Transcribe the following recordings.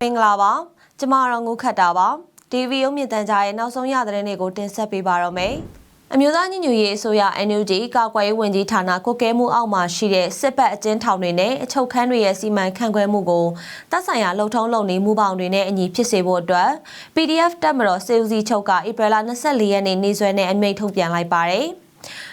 မင်္ဂလာပါကျမတော့ငုခတ်တာပါ TV ရုံမြင့်တန်ကြားရဲ့နောက်ဆုံးရသတင်းတွေကိုတင်ဆက်ပေးပါတော့မယ်အမျိုးသားညီညွတ်ရေးအစိုးရ NUG ကာကွယ်ရေးဝန်ကြီးဌာနကွက်ကဲမှုအောက်မှာရှိတဲ့စစ်ပတ်အကျဉ်းထောင်တွေနဲ့အချုပ်ခန်းတွေရဲ့စီမံခန့်ခွဲမှုကိုတပ်ဆိုင်ရာလှုပ်ထုံးလုပ်နေမှုပေါင်းတွေနဲ့အညီဖြစ်စေဖို့အတွက် PDF တပ်မတော်စေဦးစီးချုပ်ကဧပြီလ24ရက်နေ့နေ့စွဲနဲ့အမိန့်ထုတ်ပြန်လိုက်ပါတယ်။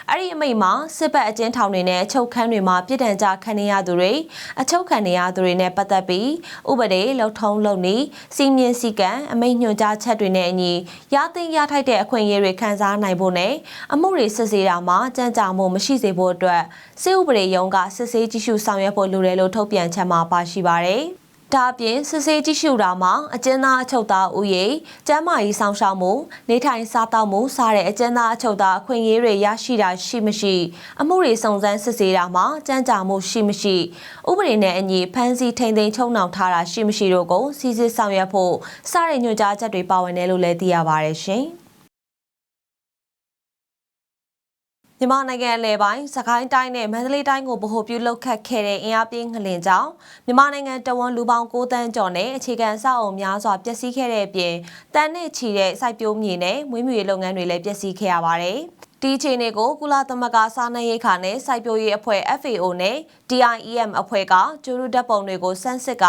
အဲ့ဒီအမိန့်မှာစစ်ပတ်အကျဉ်းထောင်တွေနဲ့အချုပ်ခန်းတွေမှာပြည်တံကြခံနေရသူတွေအချုပ်ခံနေရသူတွေနဲ့ပတ်သက်ပြီးဥပဒေလှုပ်ထုံးလုပ်နေစီမင်းစည်းကမ်းအမိန့်ညွှန်ကြားချက်တွေနဲ့အညီရသိမ်းရထိုက်တဲ့အခွင့်အရေးတွေခံစားနိုင်ဖို့နဲ့အမှုတွေစစ်ဆေးတာမှာကြမ်းကြမှုမရှိစေဖို့အတွက်စစ်ဥပဒေရုံးကစစ်ဆေးကြည့်ရှုဆောင်ရွက်ဖို့လိုတယ်လို့ထုတ်ပြန်ချက်မှာပါရှိပါတယ်။ ဒါအပြင်စစ်ဆေးကြည့်ရှုတာမှာအကျဉ်းသားအချုပ်သားဥယေကျန်းမာရေးဆောင်ရှောက်မှုနေထိုင်စားသောက်မှုစတဲ့အကျဉ်းသားအချုပ်သားအခွင့်အရေးတွေရရှိတာရှိမရှိအမှုတွေစုံစမ်းစစ်ဆေးတာမှာကြမ်းကြမှုရှိမရှိဥပဒေနဲ့အညီဖမ်းဆီးထိန်သိမ်းချုပ်နှောင်ထားတာရှိမရှိတို့ကိုစီစစ်ဆောင်ရွက်ဖို့စတဲ့ညွှန်ကြားချက်တွေပါဝင်တယ်လို့လည်းသိရပါတယ်ရှင်။ မြန်မာနိုင်ငံအလဲပိုင်းစကိုင်းတိုင်းနဲ့မန္တလေးတိုင်းကိုဗဟိုပြုလုပ်ခတ်ခဲ့တဲ့အင်အားပြင်းငလင်ကြောင့်မြန်မာနိုင်ငံတဝန်လူပေါင်း9တန်းကျော်နဲ့အခြေခံအဆောက်အုံများစွာပျက်စီးခဲ့တဲ့အပြင်တန်းနဲ့ချီတဲ့စိုက်ပျိုးမြေနဲ့မွေးမြူရေးလုပ်ငန်းတွေလည်းပျက်စီးခဲ့ရပါတယ်။ဒီအခြေအနေကိုကုလသမဂ္ဂစားနပ်ရိက္ခာနဲ့စိုက်ပျိုးရေးအဖွဲ့ FAO နဲ့ DIEM အဖွဲ့ကကျူရူဓာတ်ပုံတွေကိုစမ်းစစ်က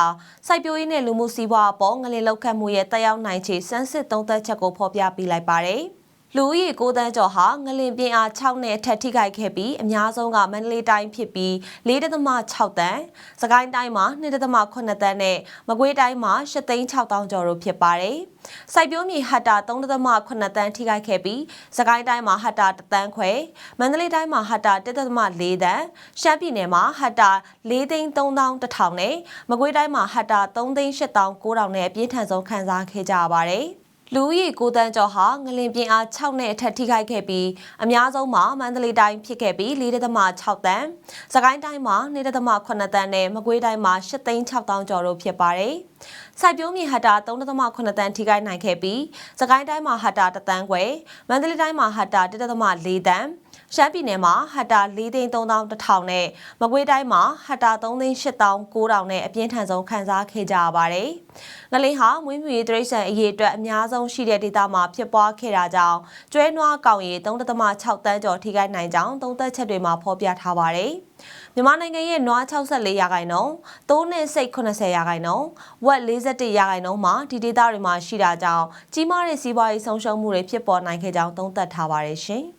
စိုက်ပျိုးရေးနဲ့လူမှုစီးပွားအပေါ်ငလင်လောက်ခတ်မှုရဲ့တက်ရောက်နိုင်ခြေစမ်းစစ်သုံးသပ်ချက်ကိုဖော်ပြပေးလိုက်ပါတယ်။ လူဦးရေ9တန်းကျော်ဟာငလင်ပြင်းအား6နဲ့အထက်ထိခိုက်ခဲ့ပြီးအများဆုံးကမန္တလေးတိုင်းဖြစ်ပြီး4.6တန်း၊စကိုင်းတိုင်းမှာ2.8တန်းနဲ့မကွေးတိုင်းမှာ8သိန်း6တောင်ကျော်တို့ဖြစ်ပါတယ်။စိုက်ပျိုးမြေဟတ်တာ3.8တန်းထိခိုက်ခဲ့ပြီးစကိုင်းတိုင်းမှာဟတ်တာ1တန်းခွဲမန္တလေးတိုင်းမှာဟတ်တာ1.4တန်းရှမ်းပြည်နယ်မှာဟတ်တာ4သိန်း3000တောင်နဲ့မကွေးတိုင်းမှာဟတ်တာ3သိန်း8900နဲ့အပြည့်ထန်ဆုံးခံစားခဲ့ကြရပါတယ်။ လူဦးရေ9တန်းကျော်ဟာငလင်ပြင်းအား6နဲ့အထက်ထိခိုက်ခဲ့ပြီးအများဆုံးမှာမန္တလေးတိုင်းဖြစ်ခဲ့ပြီး4.6တန်း၊စကိုင်းတိုင်းမှာ2.8တန်းနဲ့မကွေးတိုင်းမှာ8သိန်း6တောင်ကျော်တို့ဖြစ်ပါတယ်။စိုက်ပျိုးမြေဟတာ3.8တန်းထိခိုက်နိုင်ခဲ့ပြီးစကိုင်းတိုင်းမှာဟတာ1တန်းခွဲမန္တလေးတိုင်းမှာဟတာ1.4တန်း ရှမ်းပြည်နယ်မှာဟတ်တာ4သိန်း3000နဲ့မကွေးတိုင်းမှာဟတ်တာ3သိန်း8900နဲ့အပြင်းထန်ဆုံးခန်းစားခဲ့ကြရပါတယ်။ငလင်းဟာမွေးမြူရေးတရိတ်ဆန်အရေးအတွက်အများဆုံးရှိတဲ့ဒေသမှာဖြစ်ပွားခဲ့တာကြောင့်ကျွဲနွားကောင်ရီ3.6တန်းကျော်ထိခိုက်နိုင်ကြောင်းသုံးသပ်ချက်တွေမှာဖော်ပြထားပါတယ်။မြန်မာနိုင်ငံရဲ့နွား64ရာခိုင်နှုန်း၊သိုးနဲ့စိတ်80ရာခိုင်နှုန်း၊ဝက်41ရာခိုင်နှုန်းမှာဒီဒေသတွေမှာရှိတာကြောင့်ကြီးမားတဲ့စီးပွားရေးဆုံးရှုံးမှုတွေဖြစ်ပေါ်နိုင်ခဲ့ကြောင်းသုံးသပ်ထားပါတယ်ရှင်။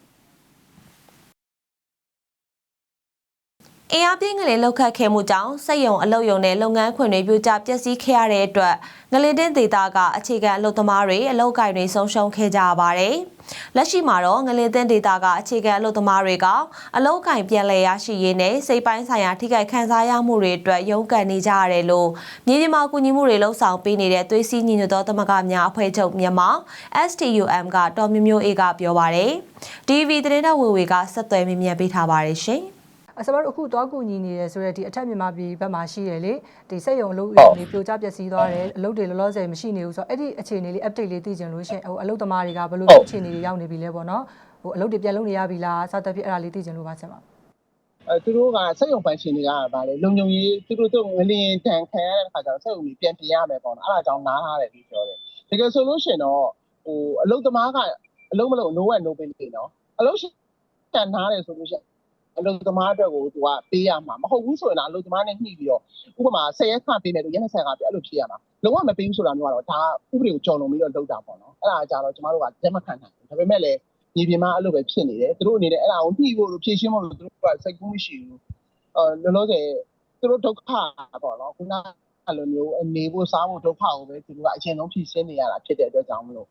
အင်အားပြင်းငလင်လောက်ခတ်ခဲ့မှုကြောင့်စက်ယုံအလုပ်ယုံနဲ့လုပ်ငန်းခွင်တွေပြိုကျပျက်စီးခဲ့ရတဲ့အတွက်ငလင်တင်းဒေသကအခြေခံအလုပ်သမားတွေအလုပ်ကိုင်တွေဆုံးရှုံးခဲ့ကြရပါတယ်။လက်ရှိမှာတော့ငလင်တင်းဒေသကအခြေခံအလုပ်သမားတွေကအလုပ်ကိုင်ပြန်လည်ရရှိရေးနဲ့စိတ်ပိုင်းဆိုင်ရာထိခိုက်ခံစားရမှုတွေအတွက်ရုန်းကန်နေကြရတယ်လို့မြေပြင်မှာကူညီမှုတွေလှုပ်ဆောင်ပေးနေတဲ့သွေးစည်းညီညွတ်သောသမဂ္ဂများအဖွဲ့ချုပ်မြန်မာ STUM ကတော်မျိုးမျိုးအေးကပြောပါတယ်။ DV သတင်းတော်ဝေဝေကဆက်သွယ်မြင်မြန်ပေးထားပါတယ်ရှင်။ အစမတို့အခုသွားကူညီနေတယ်ဆိုတော့ဒီအထက်မြန်မာပြည်ဘက်မှာရှိတယ်လေဒီစက်ရုံအလုပ်ရုံတွေပြိုကျပျက်စီးသွားတယ်အလုပ်တွေလောလောဆယ်မရှိနေဘူးဆိုတော့အဲ့ဒီအခြေအနေလေး update လေးသိချင်လို့ရှင်ဟိုအလုပ်သမားတွေကဘယ်လိုအခြေအနေတွေရောက်နေပြီလဲပေါ့နော်ဟိုအလုပ်တွေပြန်လုပ်နေရပြီလားစသဖြင့်အဲ့ဒါလေးသိချင်လို့ပါဆက်ပါအဲသူတို့ကစက်ရုံပိုင်ရှင်တွေကဗာလေလုံုံကြီးသူတို့တို့ငလင်တန်ခံရတဲ့အခါကျတော့စက်ရုံကြီးပြန်ပြင်ရမယ်ပေါ့နော်အဲ့ဒါကြောင့်နားထားတယ်ပြီးပြောတယ်တကယ်ဆိုလို့ရှင်တော့ဟိုအလုပ်သမားကအလုပ်မလုပ် no one no pay နေနော်အလုပ်ရှင်တန်နားတယ်ဆိုလို့ရှင် အလုပ်သမားအတွက်ကိုသူကပေးရမှာမဟုတ်ဘူးဆိုရင်တော့အလုပ်သမားနဲ့ညှိပြီးတော့ဥပမာ10ရက်ခပေးမယ်လို့ရက်20ခပေးအဲ့လိုဖြစ်ရမှာလုံးဝမပေးဘူးဆိုတာမျိုးကတော့ဒါဥပဒေကိုကြော်လွန်ပြီးတော့လုပ်တာပေါ့နော်အဲ့ဒါကြတော့ကျမတို့ကလက်မခံနိုင်ဘူးဒါပေမဲ့လည်းညီပြမအဲ့လိုပဲဖြစ်နေတယ်သူတို့အနေနဲ့အဲ့ဒါကိုညှိဖို့လို့ဖြည့်ရှင်းဖို့လို့သူတို့ကစိတ်ကူးမရှိဘူးအဲလောလောဆယ်သူတို့ဒုက္ခပေါ့နော်ခုနအဲ့လိုမျိုးအနေဖို့စားဖို့ဒုက္ခကိုပဲသူတို့ကအရင်ဆုံးဖြည့်ရှင်းနေရတာဖြစ်တဲ့အတွက်ကြောင့်မလို့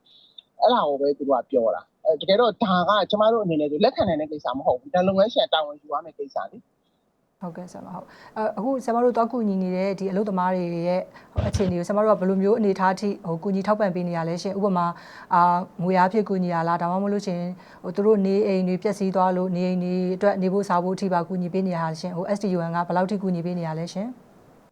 အဲ့ဒါကိုပဲသူတို့ကပြောတာအဲ တကယ်တော့ဒါကကျမတို့အနေနဲ့လက်ခံနိုင်တဲ့ကိစ္စမဟုတ်ဘူးဒါလုပ်ငန်းရှင်တာဝန်ယူရမယ့်ကိစ္စလေဟုတ်ကဲ့ဆရာမဟုတ်အအခုဆရာမတို့တောက်ကူညီနေတဲ့ဒီအလုပ်သမားတွေရဲ့အခြေအနေကိုဆရာမတို့ကဘယ်လိုမျိုးအနေထားထိဟိုကူညီထောက်ပံ့ပေးနေရလဲရှင်ဥပမာအာငွေအားဖြင့်ကူညီရလားဒါမှမဟုတ်လို့ရှင်ဟိုသူတို့နေအိမ်တွေပျက်စီးသွားလို့နေအိမ်တွေအတွက်နေဖို့စားဖို့အထိပါကူညီပေးနေရတာရှင်ဟို STUN ကဘယ်လောက်ထိကူညီပေးနေရလဲရှင်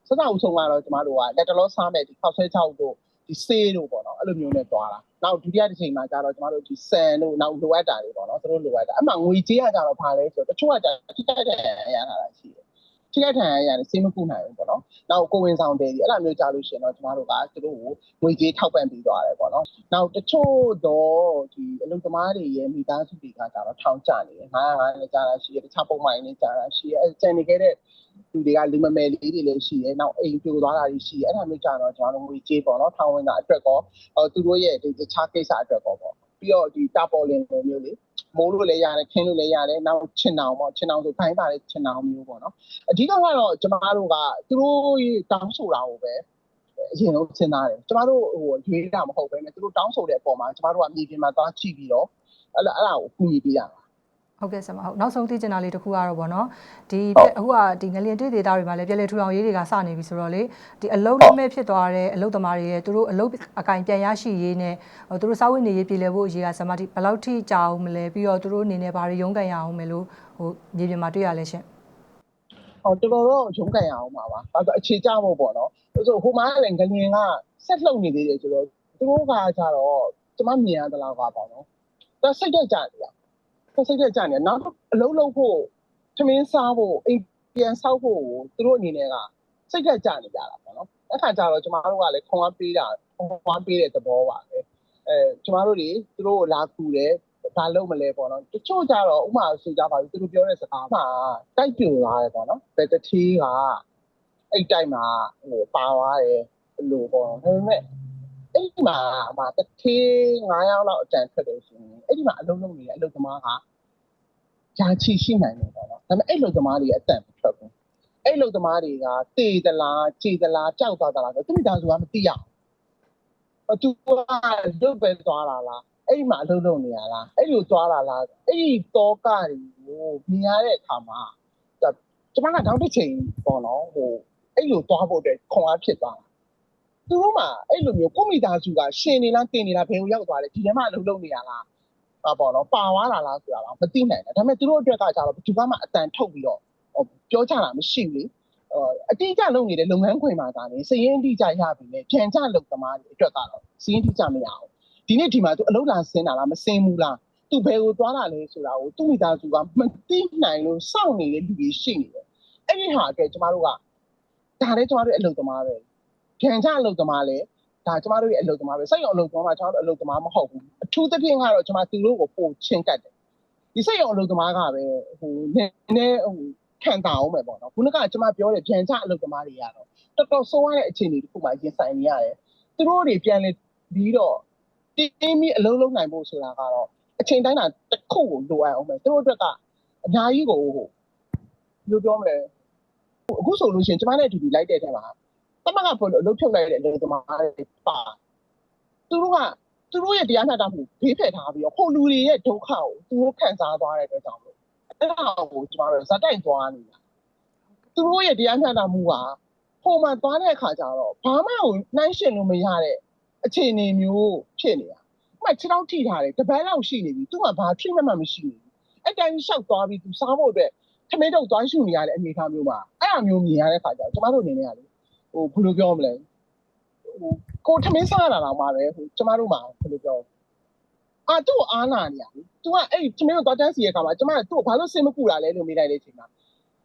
စစအဆုံးကတော့ကျမတို့ကလက်တလောစားမဲ့ဒီခောက်ဆွဲချောက်တို့ ဒီဆေးတို့ပေါ့နော်အဲ့လိုမျိုးနဲ့သွားတာနောက်ဒုတိယတစ်ချိန်မှာကျတော့ကျမတို့ဒီဆန်တို့နောက်လိုအပ်တာတွေပေါ့နော်သူတို့လိုအပ်တာအမှငွေကြေးကကြတော့ဘာလဲဆိုတော့တချို့ကကြထိတိုက်တဲ့အရာလာတာရှိတယ်ထထိခိုက်ထန်ရရတယ်စေးမကူနိုင်ဘူးပေါ့နော်နောက်ကိုဝင်ဆောင်တယ်ဒီအဲ့လိုမျိုးကြားလို့ရှိရင်တော့ကျမတို့ကသူတို့ကိုငွေကြေးထောက်ပံ့ပေးသွားတယ်ပေါ့နော်နောက်တချို့တော့ဒီအလုပ်သမားတွေရဲ့မိသားစုတွေကကြတော့ထောင်ကျနေတယ်905နဲ့ကြားတာရှိတယ်တခြားပုံမှန်နဲ့ကြားတာရှိတယ်အဲကျန်နေခဲ့တဲ့ သူတွေကလူမမယ်လေးတွေလည်းရှိတယ်နောက်အိမ်ပြိုသွားတာတွေရှိတယ်အဲ့ဒါမျိုးကြတော့ကျွန်တော်တို့ငွေကြေးပေါ့နော်ထောင်ဝင်တာအတွက်ကောဟောသူတို့ရဲ့ဒီတခြားကိစ္စအတွက်ကောပေါ့ပြီးတော့ဒီတာပေါ်လင်လိုမျိုးလေမိုးလို့လည်းရတယ်ခင်းလို့လည်းရတယ်နောက်ချင်တောင်ပေါ့ချင်တောင်ဆိုခိုင်းပါလေချင်တောင်မျိုးပေါ့နော်အဓိကကတော့ကျမတို့ကသူတို့တောင်းဆိုတာကိုပဲအရင်ဆုံးစဉ်းစားတယ်ကျမတို့ဟိုရွေးတာမဟုတ်ဘဲနဲ့သူတို့တောင်းဆိုတဲ့အပေါ်မှာကျမတို့ကမြေပြင်မှာသွားကြည့်ပြီးတော့အဲ့ဒါအဲ့ဒါကိုကူညီပေးရတာ ဟုတ်ကဲ့ဆရာမဟုတ်နောက်ဆုံးသိချင်တာလေးတစ်ခုကတော့ဗောနော်ဒီဟုတ်အခုကဒီငလျင်တွေ့ဒေတာတွေမှာလည်းပြည်လေထူအောင်ရေးတွေကစနေပြီဆိုတော့လေဒီအလုတ်လက်မဲ့ဖြစ်သွားတဲ့အလုတ်သမားတွေရဲ့သူတို့အလုတ်အကင်ပြန်ရရှိရေးနဲ့ဟိုသူတို့စာဝတ်နေရေးပြည်လဲဖို့အရေးကဆရာမဒီဘယ်လောက်ထိကြာအောင်မလဲပြီးတော့သူတို့အနေနဲ့ဘာတွေရုန်းကန်ရအောင်မလဲလို့ဟိုမြေပြင်မှာတွေ့ရလဲရှင်ဟောတော်တော်တော့ရုန်းကန်ရအောင်ပါပါ။ဒါဆိုအခြေကျမို့ပေါ့နော်။ဆိုဟိုမှာလည်းငလျင်ကဆက်လှုပ်နေသေးတယ်ဆိုတော့သူတို့ကကြတော့ကျမမြင်ရတဲ့လောက်ကပေါ့နော်။ဒါစိတ်တက်ကြနေ တာ။ဒါစိတ်တက်ကြနေနောက်အလုံးလုံးဖို့သမင်းစားဖို့အိမ်ပြန်ဆောက်ဖို့သူတို့အနေနဲ့ကစိတ်တက်ကြနေကြတာပေါ့နော်။အဲ့ခါကျတော့ကျမတို့ကလည်းခွန်အားပေးတာခွန်အားပေးတဲ့သဘောပါပဲ။အဲကျမတို့တွေသူတို့ကိုလာကူတယ်ဘာလုပ်မလဲပေါ့နော်တချို့ကြတော့ဥမာဆိုကြပါဘူးသူတို့ပြောတဲ့စကားမှာတိုက်ပြိုလာတယ်ပေါ့နော်ဘယ်တစ်ထီးကအဲ့တိုက်မှာဟိုပါသွားတယ်လို့ပေါ့နော်ဒါပေမဲ့ အဲ့ဒီမှာမှာတစ်ထီး9ယောက်လောက်အတန်ထွက်တယ်ဆိုရင်အဲ့ဒီမှာအလုံးလုံးနေတဲ့အလုပ်သမားကယာချီရှိနိုင်တယ်ပေါ့နော်ဒါပေမဲ့အဲ့လုပ်သမားတွေအတန်မထွက်ဘူးအဲ့လုပ်သမားတွေကတေသလားခြေသလားကြောက်သွားသလားဆိုသူမိသားစုကမသိရဘူးသူကလုတ်ပဲသွားတာလားအဲ့ဒီမှာအလုပ်လုပ်နေရလားအဲ့လိုသွားတာလားအဲ့ဒီတောကတွေကိုမြင်ရတဲ့အခါမှာဒါကျမကနောက်တစ်ချိန်ပေါ့နော်ဟိုအဲ့လိုသွားဖို့အတွက်ခွန်အားဖြစ်သွားတာ သူတို့မှအဲ့လိုမျိုးကိုမိသားစုကရှင်နေလားတင်နေလားဘယ်ကိုရောက်သွားလဲဒီထဲမှာအလုပ်လုပ်နေရလားဟာပေါ့နော်ပါသွားတာလားဆိုတာတော့မသိနိုင်ဘူးဒါပေမဲ့သူတို့အတွက်ကကြတော့ဘယ်သူမှအတန်ထုတ်ပြီးတော့ဟိုပြောကြတာမရှိဘူးလေအော်အတိအကျလုပ်နေတဲ့လုပ်ငန်းခွင်မှာဒါနေစည်ရင်းအတိအကျရပြီလေပြန်ချလုပ်သမားတွေအတွက်ကတော့စည်ရင်းအတိအကျမရဘူးဒီနေ့ဒီမှာသူအလုပ်လာဆင်းတာလားမဆင်းဘူးလားသူဘယ်ကိုသွားတာလဲဆိုတာကိုသူ့မိသားစုကမသိနိုင်လို့စောင့်နေတဲ့လူတွေရှိနေတယ်အဲ့ဒီဟာအတွက်ကျမတို့ကဒါလည်းကျမတို့ရဲ့အလုပ်သမားပဲ ပြန်ချအလုပ်သမားလည်းဒါကျမတို့ရဲ့အလုပ်သမားပဲစိတ်ရောအလုပ်သမားမှာကျမတို့အလုပ်သမားမဟုတ်ဘူးအထူးသဖြင့်ကတော့ကျမသူတို့ကိုပို့ချင်းကတ်တယ်ဒီစိတ်ရောအလုပ်သမားကပဲဟိုနည်းနည်းဟိုခံတာအောင်ပဲပေါ့နော်ခုနကကျမပြောတဲ့ပြန်ချအလုပ်သမားတွေကတော့တော်တော်ဆိုးရတဲ့အခြေအနေတစ်ခုမှရင်ဆိုင်နေရတယ်သူတို့တွေပြန်လေပြီးတော့တင်းပြီးအလုံးလုံးနိုင်ဖို့ဆိုတာကတော့အချိန်တိုင်းတာတစ်ခုကိုလိုအပ်အောင်ပဲသူတို့အတွက်ကအများကြီးကိုဟိုဘယ်လိုပြောမလဲအခုဆိုလို့ရှိရင်ကျမနဲ့အတူတူလိုက်တဲ့ထဲမှာ တမကဘလို့အလုပ်ဖြုတ်လိုက်တဲ့အလုပ်သမားတွေပါသူတို့ကသူတို့ရဲ့တရားမျှတမှုဘေးဖယ်ထားပြီးတော့ဟိုလူတွေရဲ့ဒုက္ခကိုသူတို့ခံစားသွားတဲ့အတွက်ကြောင့်လို့အဲ့ဒါကိုကျမတို့ဇက်တိုက်သွားနေတာသူတို့ရဲ့တရားမျှတမှုကဟိုမှာသွားတဲ့အခါကျတော့ဘာမှကိုနှိုင်းရှင်လို့မရတဲ့အခြေအနေမျိုးဖြစ်နေတာ။ဥပမာခြေထောက်ထိထားတယ်တပတ်လောက်ရှိနေပြီ။သူ့မှာဘာဖြစ်မှမမရှိဘူး။အဲ့တိုင်းလျှောက်သွားပြီးသူစားဖို့အတွက်ထမင်းတုပ်သွားရှူနေရတဲ့အနေအထားမျိုးမှာအဲ့အမျိုးမြင်ရတဲ့ခါကျတော့ကျမတို့အနေနဲ့ကလေ ဟိုဘယ်လိုပြောမလဲဟိုကိုထမင်းစားတာတော့မှပဲဟိုကျမတို့မှာဘယ်လိုပြောအာသူ့ကိုအားနာနေရပြီ။ तू ကအဲ့ထမင်းကိုသွားတန်းစီရဲ့ခါမှာကျမကသူ့ကိုဘာလို့စင်မကူတာလဲလို့မေးလိုက်တဲ့အချိန်မှာ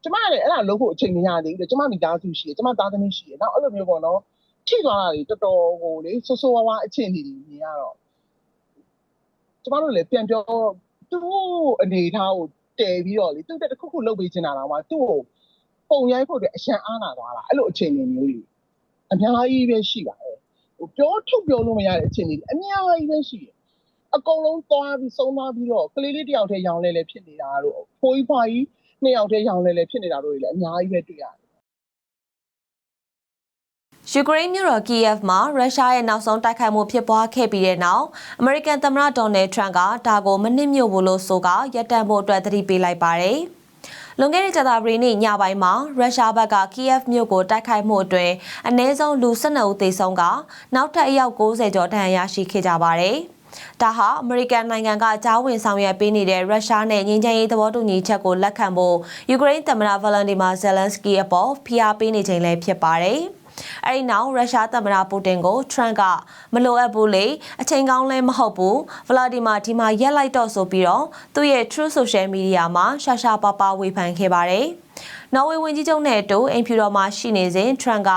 ကျမကလည်းအဲ့ဒါလုပ်ဖို့အချိန်မရသေးဘူး။ကျမမိသားစုရှိတယ်။ကျမသားသမီးရှိတယ်။နောက်အဲ့လိုမျိုးပေါ့နော်။ထိသွားတာတွေတော်တော်ဟိုလေဆိုးဆိုးဝါးဝါအခြေအနေတွေမြင်ရတော့ကျမတို့လည်းပြန်ပြောသူ့အနေထားကိုတည်ပြီးတော့လေသူ့တက်တစ်ခုခုလုပ်ပေးချင်တာတော့မှသူ့ကို ပုံရိုက်ဖို့အတွက်အရန်အားနာသွားတာအဲ့လိုအခြေအနေမျိုးတွေအများကြီးပဲရှိပါတယ်ဟိုပြောထုတ်ပြောလို့မရတဲ့အခြေအနေတွေအများကြီးပဲရှိတယ်အကုန်လုံးသွားပြီးဆုံးသွားပြီးတော့ကလေးလေးတစ်ယောက်တည်းရောင်းလဲလဲဖြစ်နေတာတို့ဖိုးကြီးဖွာကြီးနှစ်ယောက်တည်းရောင်းလဲလဲဖြစ်နေတာတို့တွေလည်းအများကြီးပဲတွေ့ရတယ်ယူကရိန်းမြို့တော်ကီယက်မှာရုရှားရဲ့နောက်ဆုံးတိုက်ခိုက်မှုဖြစ်ပွားခဲ့ပြီးတဲ့နောက်အမေရိကန်သမ္မတဒေါ်နယ်ထရန့်ကဒါကိုမနစ်မြို့ဘူးလို့ဆိုကရပ်တန့်ဖို့အတွက်သတိပေးလိုက်ပါတယ်။ လွန်ခဲ့တဲ့ကြာသပတေးနေ့ညပိုင်းမှာရုရှားဘက်ကကီယက်မြို့ကိုတိုက်ခိုက်မှုအတွင်းအနည်းဆုံးလူ12ဦးသေဆုံးကနောက်ထပ်အယောက်90ကျော်ဒဏ်ရာရရှိခဲ့ကြပါတယ်။ဒါဟာအမေရိကန်နိုင်ငံကကြားဝင်ဆောင်ရွက်ပေးနေတဲ့ရုရှားနဲ့ငြိမ်းချမ်းရေးသဘောတူညီချက်ကိုလက်ခံဖို့ယူကရိန်းသမ္မတဗလန်ဒီမာဇယ်လန်စကီအပေါ်ဖိအားပေးနေချိန်လည်းဖြစ်ပါတယ်။ အဲဒီနောက်ရုရှားသမ္မတပူတင်ကိုထရန့်ကမလိုအပ်ဘူးလေအချိန်ကောင်းလည်းမဟုတ်ဘူးဗလာဒီမာဒီမာရက်လိုက်တော့ဆိုပြီးတော့သူ့ရဲ့ True Social Media မှာရှာရှာပါပါဝေဖန်ခဲ့ပါတယ်။နော်ဝေဝန်ကြီးချုပ်နဲ့အတူအိမ်ဖြူတော်မှာရှိနေစဉ်ထရန့်က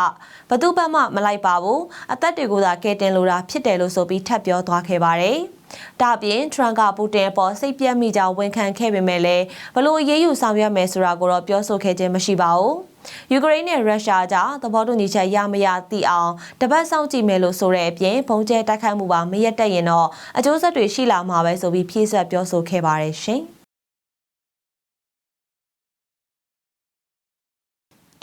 ဘသူ့ဘက်မှမလိုက်ပါဘူးအသက်တွေကိုသာကဲတင်လိုတာဖြစ်တယ်လို့ဆိုပြီးထပ်ပြောသွားခဲ့ပါတယ်။ဒါ့အပြင်ထရန့်ကပူတင်အပေါ်စိတ်ပြတ်မိကြောင်းဝန်ခံခဲ့ပေမဲ့လည်းဘလို့အရေးယူဆောင်ရွက်မယ်ဆိုတာကိုတော့ပြောဆိုခဲ့ခြင်းမရှိပါဘူး။ ယူကရိန်းနဲ့ရုရှားကြားသဘောတူညီချက်ရမရသိအောင်တပတ်စောင့်ကြည့်မယ်လို့ဆိုတဲ့အပြင်ဘုံကျဲတိုက်ခိုက်မှုပါမရက်တက်ရင်တော့အကျိုးဆက်တွေရှိလာမှာပဲဆိုပြီးဖြည့်ဆွက်ပြောဆိုခဲ့ပါတယ်ရှင်။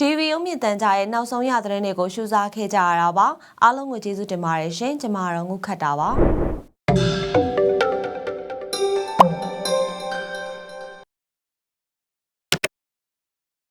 TV ရုံးမြင့်တန်ကြရဲ့နောက်ဆုံးရသတင်းတွေကိုရှုစားခဲ့ကြရတာပါအားလုံးကိုကျေးဇူးတင်ပါတယ်ရှင်ကျွန်မကတော့ငုခတ်တာပါ